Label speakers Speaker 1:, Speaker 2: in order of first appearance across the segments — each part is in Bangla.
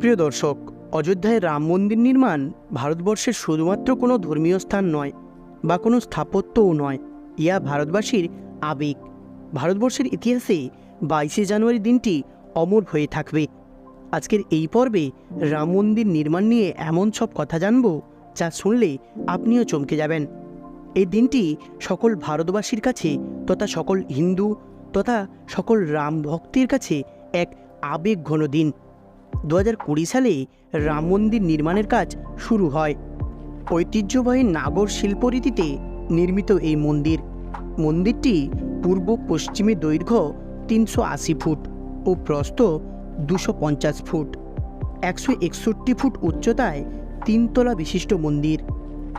Speaker 1: প্রিয় দর্শক, অযোধ্যায় রাম মন্দির নির্মাণ ভারতবর্ষের শুধুমাত্র কোনো ধর্মীয় স্থান নয় বা কোনো স্থাপত্যও নয়, ইয়া ভারতবাসীর আবেগ। ভারতবর্ষের ইতিহাসে বাইশে জানুয়ারি দিনটি অমর হয়ে থাকবে। আজকের এই পর্বে রাম মন্দির নির্মাণ নিয়ে এমন সব কথা জানব যা শুনলে আপনিও চমকে যাবেন। এই দিনটি সকল ভারতবাসীর কাছে তথা সকল হিন্দু তথা সকল রাম ভক্তের কাছে এক আবেগ ঘন দিন। দু হাজার কুড়ি সালে রাম মন্দির নির্মাণের কাজ শুরু হয়। ঐতিহ্যবাহী নাগর শিল্পরীতিতে নির্মিত এই মন্দির। মন্দিরটি পূর্ব পশ্চিমে দৈর্ঘ্য তিনশো আশি ফুট ও প্রস্থ দুশো পঞ্চাশ ফুট। একশো একষট্টি ফুট উচ্চতায় তিনতলা বিশিষ্ট মন্দির।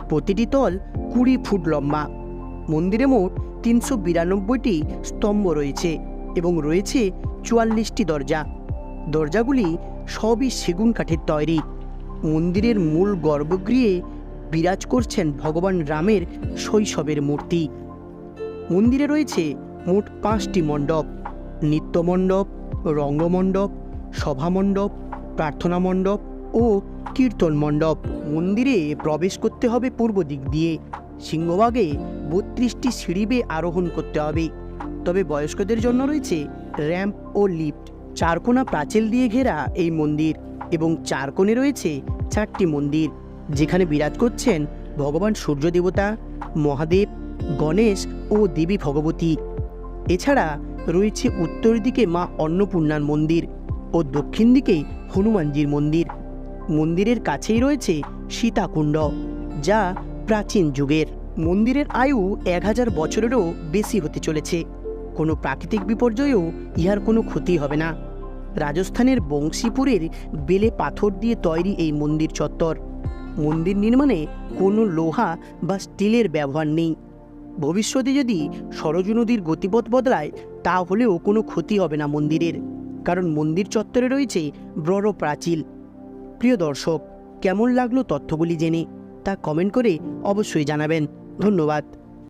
Speaker 1: প্রতিটি তল কুড়ি ফুট লম্বা। মন্দিরে মোট তিনশো বিরানব্বইটি স্তম্ভ রয়েছে এবং রয়েছে চুয়াল্লিশটি দরজা। দরজাগুলি সবই সেগুন কাঠের তৈরি। মন্দিরের মূল গর্ভগৃহে বিরাজ করছেন ভগবান রামের শৈশবের মূর্তি। মন্দিরে রয়েছে মোট পাঁচটি মণ্ডপ, নিত্যমণ্ডপ, রঙ্গমণ্ডপ, সভামণ্ডপ প্রার্থনা মণ্ডপ ও কীর্তন মণ্ডপ মন্দিরে প্রবেশ করতে হবে পূর্ব দিক দিয়ে। সিংহভাগে বত্রিশটি সিঁড়ি বেয়ে আরোহণ করতে হবে। তবে বয়স্কদের জন্য রয়েছে র্যাম্প ও লিফট। চারকোনা প্রাচীল দিয়ে ঘেরা এই মন্দির এবং চার কোণে রয়েছে চারটি মন্দির, যেখানে বিরাজ করছেন ভগবান সূর্য দেবতা মহাদেব, গণেশ ও দেবী ভগবতী। এছাড়া রয়েছে উত্তর দিকে মা অন্নপূর্ণার মন্দির ও দক্ষিণ দিকে হনুমানজির মন্দির। মন্দিরের কাছেই রয়েছে সীতাকুণ্ড, যা প্রাচীন যুগের। মন্দিরের আয়ু এক হাজার বছরেরও বেশি হতে চলেছে। কোনো প্রাকৃতিক বিপর্যয়েও ইহার কোনো ক্ষতি হবে না। রাজস্থানের বংশীপুরের বেলে পাথর দিয়ে তৈরি এই মন্দির চত্বর। মন্দির নির্মাণে কোনো লোহা বা স্টিলের ব্যবহার নেই। ভবিষ্যতে যদি সরজু নদীর গতিপথ বদলায়, তাহলেও কোনো ক্ষতি হবে না মন্দিরের, কারণ মন্দির চত্বরে রয়েছে বড় প্রাচীল। প্রিয় দর্শক, কেমন লাগল তথ্যগুলি জেনে, তা কমেন্ট করে অবশ্যই জানাবেন। ধন্যবাদ।